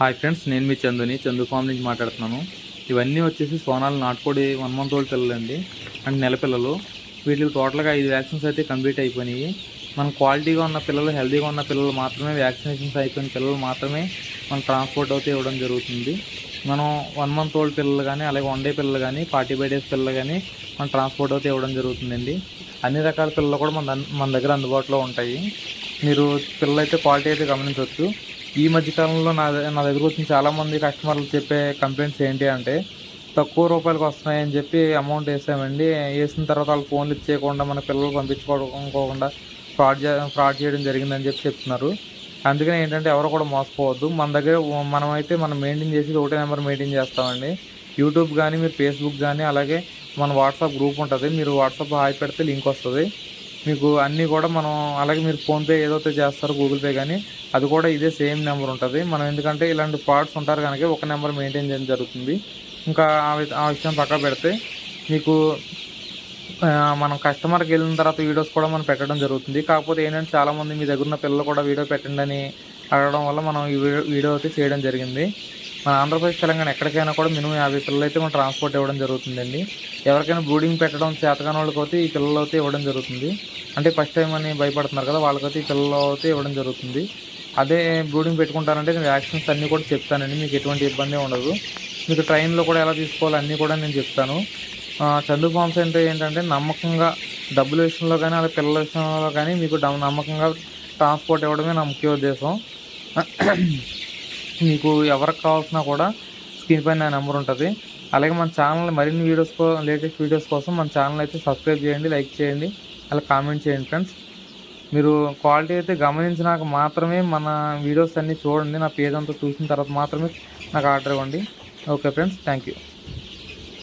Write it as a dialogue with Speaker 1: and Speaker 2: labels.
Speaker 1: Hi friends నేను మీ చందుని. Chandu form నుంచి మాట్లాడుతున్నాను. ఇవన్నీ వచ్చేసి సోనాలు నాటుకోడి వన్ మంత్ ఓల్డ్ పిల్లలండి. అండ్ నెల పిల్లలు. వీటికి టోటల్గా ఐదు వ్యాక్సిన్స్ అయితే కంప్లీట్ అయిపోయినాయి. మనం క్వాలిటీగా ఉన్న పిల్లలు హెల్తీగా ఉన్న పిల్లలు మాత్రమే వ్యాక్సినేషన్స్ అయిపోయిన పిల్లలు మాత్రమే మనం ట్రాన్స్పోర్ట్ అయితే ఇవ్వడం జరుగుతుంది. మనం వన్ మంత్ ఓల్డ్ పిల్లలు కానీ అలాగే వన్ డే పిల్లలు కానీ ఫార్టీ ఫైవ్ డేస్ పిల్లలు కానీ మనం ట్రాన్స్పోర్ట్ అయితే ఇవ్వడం జరుగుతుందండి. అన్ని రకాల పిల్లలు కూడా మన మన దగ్గర అందుబాటులో ఉంటాయి. మీరు పిల్లలు అయితే క్వాలిటీ అయితే గమనించవచ్చు. ఈ మధ్యకాలంలో నా నా దగ్గర వచ్చిన చాలామంది కస్టమర్లు చెప్పే కంప్లైంట్స్ ఏంటి అంటే తక్కువ రూపాయలకు వస్తున్నాయని చెప్పి అమౌంట్ వేసామండి. వేసిన తర్వాత వాళ్ళు ఫోన్లు ఇచ్చేయకుండా మన పిల్లలు పంపించుకోకుండా ఫ్రాడ్ చే ఫ్రాడ్ చేయడం జరిగిందని చెప్పి చెప్తున్నారు. అందుకని ఏంటంటే ఎవరు కూడా మోసపోవద్దు. మన దగ్గర మనం అయితే మనం మెయింటైన్ చేసి ఒకటే నెంబర్ మెయింటైన్ చేస్తామండి. యూట్యూబ్ కానీ మీరు ఫేస్బుక్ కానీ అలాగే మన వాట్సాప్ గ్రూప్ ఉంటుంది. మీరు వాట్సాప్ హాయ్ పెడితే లింక్ వస్తుంది. మీకు అన్నీ కూడా మనం అలాగే మీరు ఫోన్పే ఏదైతే చేస్తారో గూగుల్ పే కానీ అది కూడా ఇదే సేమ్ నెంబర్ ఉంటుంది. మనం ఎందుకంటే ఇలాంటి పార్ట్స్ ఉంటారు కనుక ఒక నెంబర్ మెయింటైన్ చేయడం జరుగుతుంది. ఇంకా ఆ ఆ విషయం పక్క పెడితే మీకు మనం కస్టమర్కి వెళ్ళిన తర్వాత వీడియోస్ కూడా మనం పెట్టడం జరుగుతుంది. కాకపోతే ఏంటంటే చాలామంది మీ దగ్గర ఉన్న పిల్లలు కూడా వీడియో పెట్టండి అని అడగడం వల్ల మనం ఈ వీడియో అయితే చేయడం జరిగింది. మన ఆంధ్రప్రదేశ్ తెలంగాణ ఎక్కడికైనా కూడా మినిమం యాభై పిల్లలు అయితే మనం ట్రాన్స్పోర్ట్ ఇవ్వడం జరుగుతుందండి. ఎవరికైనా బ్రూడింగ్ పెట్టడం చేతకాని వాళ్ళకి అయితే ఈ పిల్లలు అయితే ఇవ్వడం జరుగుతుంది. అంటే ఫస్ట్ టైం అని భయపడుతున్నారు కదా వాళ్ళకైతే ఈ పిల్లలు అయితే ఇవ్వడం జరుగుతుంది. అదే బ్రూడింగ్ పెట్టుకుంటారంటే నేను వ్యాక్సిన్స్ అన్నీ కూడా చెప్తానండి. మీకు ఎటువంటి ఇబ్బంది ఉండదు. మీకు ట్రైన్లో కూడా ఎలా తీసుకోవాలి అన్నీ కూడా నేను చెప్తాను. ఆ, చందు ఫార్మ్స్ అంటే ఏంటంటే నమ్మకంగా డబ్బుల విషయంలో కానీ అలా పిల్లల విషయంలో కానీ మీకు డ- నమ్మకంగా ట్రాన్స్పోర్ట్ ఇవ్వడమే నా ముఖ్య ఉద్దేశం. మీకు ఎవరికి కావాల్సినా కూడా స్క్రీన్ పైన నా నెంబర్ ఉంటుంది. అలాగే మన ఛానల్ మరిన్ని వీడియోస్ లేటెస్ట్ వీడియోస్ కోసం మన ఛానల్ అయితే సబ్స్క్రైబ్ చేయండి లైక్ చేయండి అలా కామెంట్ చేయండి ఫ్రెండ్స్. మీరు క్వాలిటీ అయితే గమనించినాక మాత్రమే మన వీడియోస్ అన్నీ చూడండి నా పేజ్ అంతా చూసిన తర్వాత మాత్రమే నాకు ఆర్డర్ ఇవ్వండి. Okay friends thank you